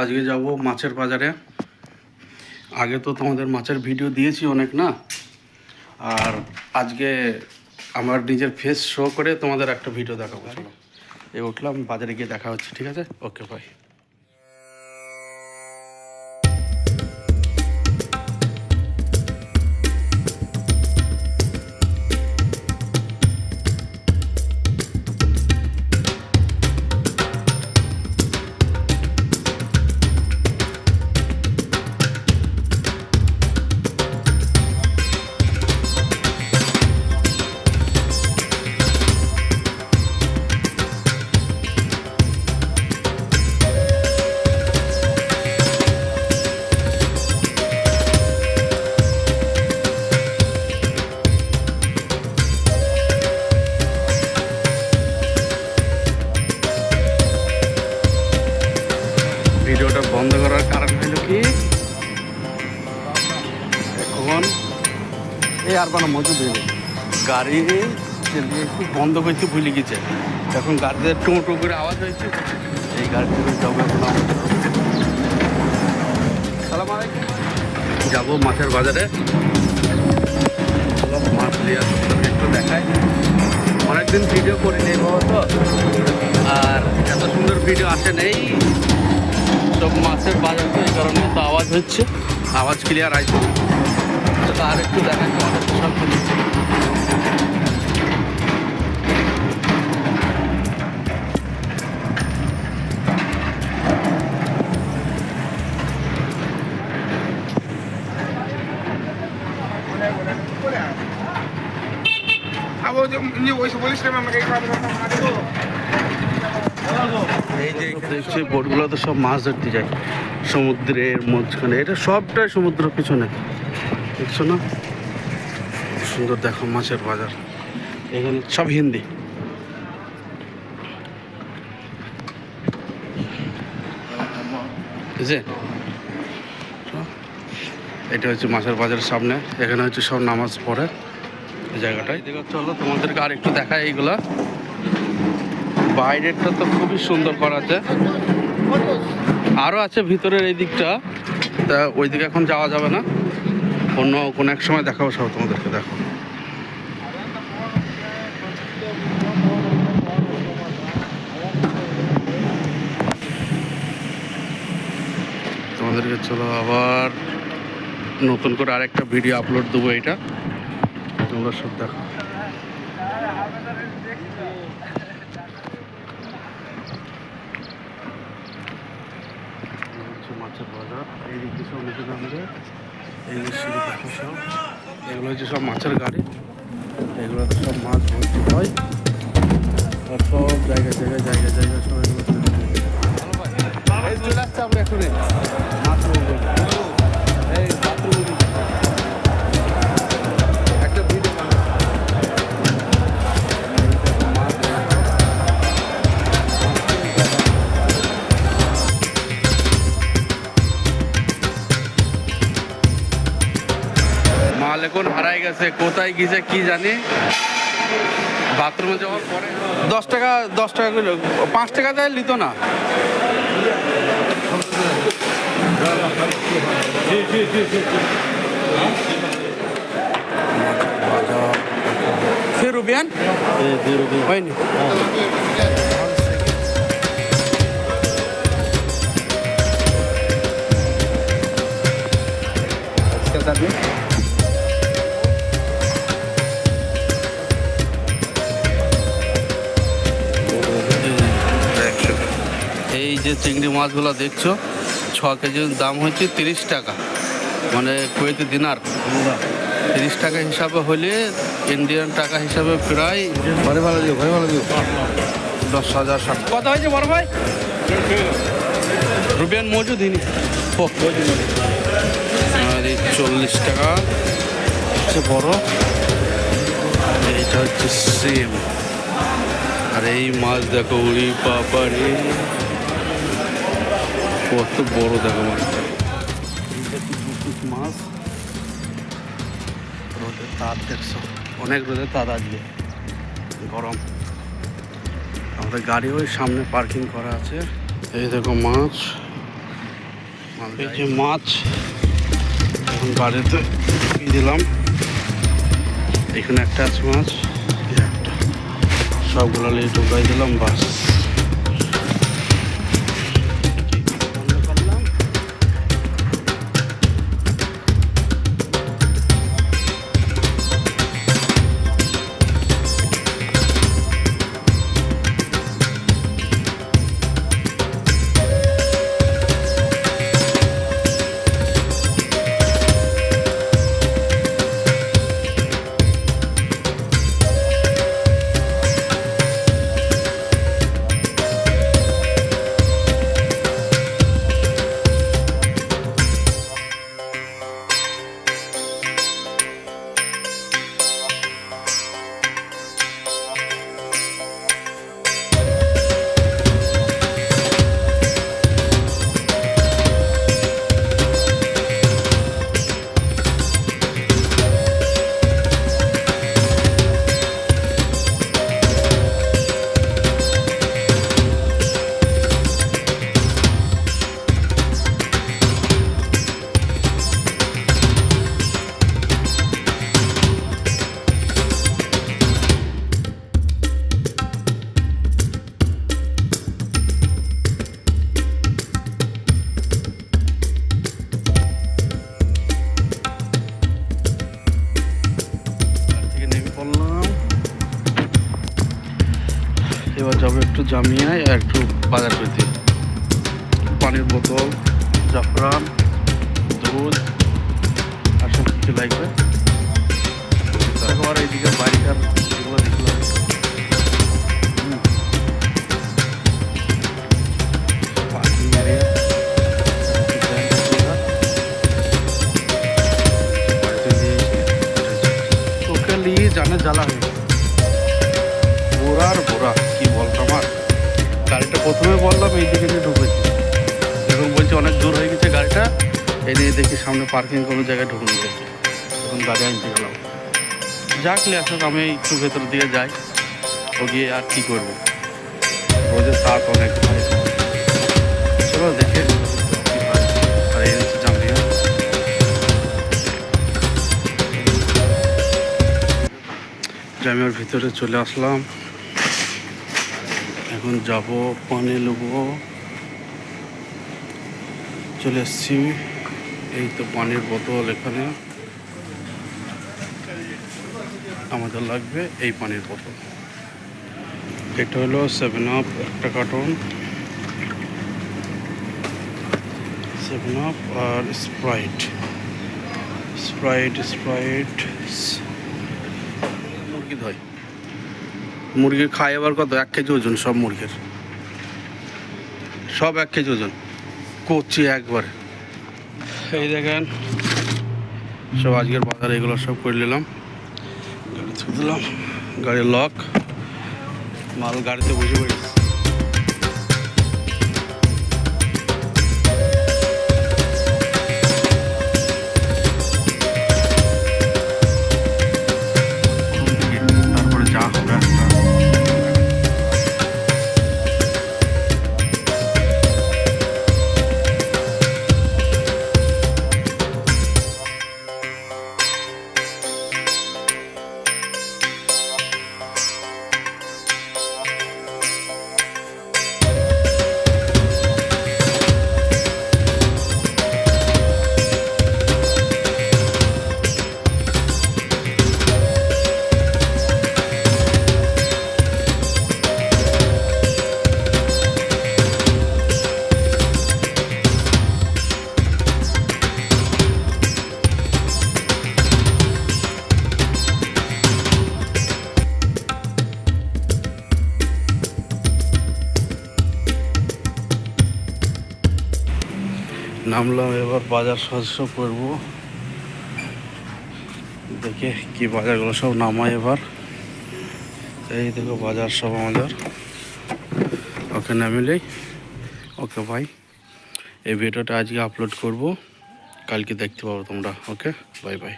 আজকে যাব মাছের বাজারে। আগে তো তোমাদের মাছের ভিডিও দিয়েছি অনেক, না? আর আজকে আমার নিজের ফেস শো করে তোমাদের একটা ভিডিও দেখাবো, চলো। এ উঠলাম, বাজারে গিয়ে দেখা হচ্ছে, ঠিক আছে? ওকে বাই বানা মজুদ হয়ে গেছে। গাড়ি একটু বন্ধ করতে ভুলে গেছে। এখন গাড়িতে টুঁ টুঁ করে আওয়াজ হয়েছে। এই গাড়িতে যাব এখন সালাম যাব মাছের বাজারে। মাছ নিয়ে আসো, তোকে একটু দেখাই। অনেকদিন ভিডিও করি নেই তো। আর এত সুন্দর ভিডিও আসে নেই। সব মাছের বাজার তো এই কারণে তো আওয়াজ হচ্ছে। আওয়াজ ক্লিয়ার আসবে। আর একটু সব তো সব মাছ ধরতে যায় সমুদ্রের মধ্যখানে এটা সবটাই সমুদ্র পিছনে। দেখছ না? সুন্দর দেখো মাছের বাজার। এখানে সব হিন্দি। এটা হচ্ছে মাছের বাজারের সামনে। এখানে হচ্ছে সব নামাজ পড়ে জায়গাটায়। দেখো চলো, তোমাদেরকে আর একটু দেখায় এইগুলা। বাইরেরটা তো খুবই সুন্দর করা আছে। আরও আছে ভিতরের এই দিকটা। তা ওই দিকে এখন যাওয়া যাবে না। অন্য কোনো এক সময় দেখাবো, সব তোমাদেরকে দেখো তোমাদেরকে চলো আবার নতুন করে আরেকটা ভিডিও আপলোড দেবো এটা। তোমরা সব দেখো। মাছের বাজার এই দিক সব এগুলো হচ্ছে সব মাছের গাড়ি। এগুলো তো সব মাছ ভর্তি হয়। আর সব জায়গায় জায়গায় জায়গায় জায়গায় সব এগুলো চলে আসছে আমরা এখনই গেছে কোথায় গিয়েছে কি জানি। বাথরুমে যাওয়ার পরে। দশ টাকা দশ টাকা করে পাঁচ টাকা দেয় নিত না। ফির রুপিয়ান যে চিংড়ি মাছগুলো দেখছ? ছ কেজির দাম হচ্ছে তিরিশ টাকা। মানে কুয়েতি দিনার। তিরিশ টাকা হিসাবে হলে ইন্ডিয়ান টাকা হিসাবে প্রায় ঘরে ভালো দিও ঘরে ভালো দিও। দশ হাজার ষাট। কত হয়েছে বড় ভাই? রুপিয়ান মজুদ হিনি আর এই চল্লিশ টাকা হচ্ছে বড়। এইটা হচ্ছে সেম। আর এই মাছ দেখো উড়ি পাপারে কত বড় দেখো মাছটা মাছ? রোদের তাপ দেখছ? অনেক রোদের তাপ আজকে। গরম। আমাদের গাড়ি ওই সামনে পার্কিং করা আছে। এই দেখো মাছ। এই যে মাছ। এখন গাড়িতে দিলাম। এখানে একটা আছে মাছ। সবগুলো নিয়ে ঢুকাই দিলাম, বাস। জামিয়ায় একটু বাজার করতে পানির বোতল, জাফরান, দুধ আর সব কিছু লাগবে। একবার এইদিকে বাড়িটার এগুলো দেখলাম। জানে জ্বালা হয়ে। বোরার বোরা। গাড়িটা প্রথমে বললাম, এই দিকে নিয়ে ঢুকেছি। এখন বলছে অনেক দূর হয়ে গেছে গাড়িটা এই দিকে দেখি সামনে পার্কিং কোনো জায়গায় ঢুকুন গেছে। তখন গাড়ি আনতে গেলাম। যাক আসুক, আমি একটু ভেতর দিকে যাই। ও গিয়ে আর কি করব? রোজের তাপ অনেক চলো দেখে। আর এই ভিতরে চলে আসলাম। এখন যাব, পানি নেব চলে এসছি। এই তো পানির বোতল এখানে। আমাদের লাগবে এই পানির বোতল। এটা হলো সেভেন আপ একটা কার্টন। সেভেন আপ আর স্প্রাইট স্প্রাইট স্প্রাইট মুরগি ধয়। মুরগি খাই আবার কত? এক কেজি ওজন সব মুরগির। সব এক কেজি ওজন। করছি একবার। এই দেখেন, সব আজকের বাজার, এগুলো সব করে নিলাম। গাড়ি দিলাম। গাড়ির লক মাল গাড়িতে বসে পড়েছে। নামলাম, এবার বাজার সদস্য করব। দেখে কি বাজারগুলো সব নামাই এবার। এই দেখো বাজার সব আমাদের। ওকে নামিলেই ওকে ভাই এই ভিডিওটা আজকে আপলোড করব। কালকে দেখতে পাবো তোমরা। Okay bye bye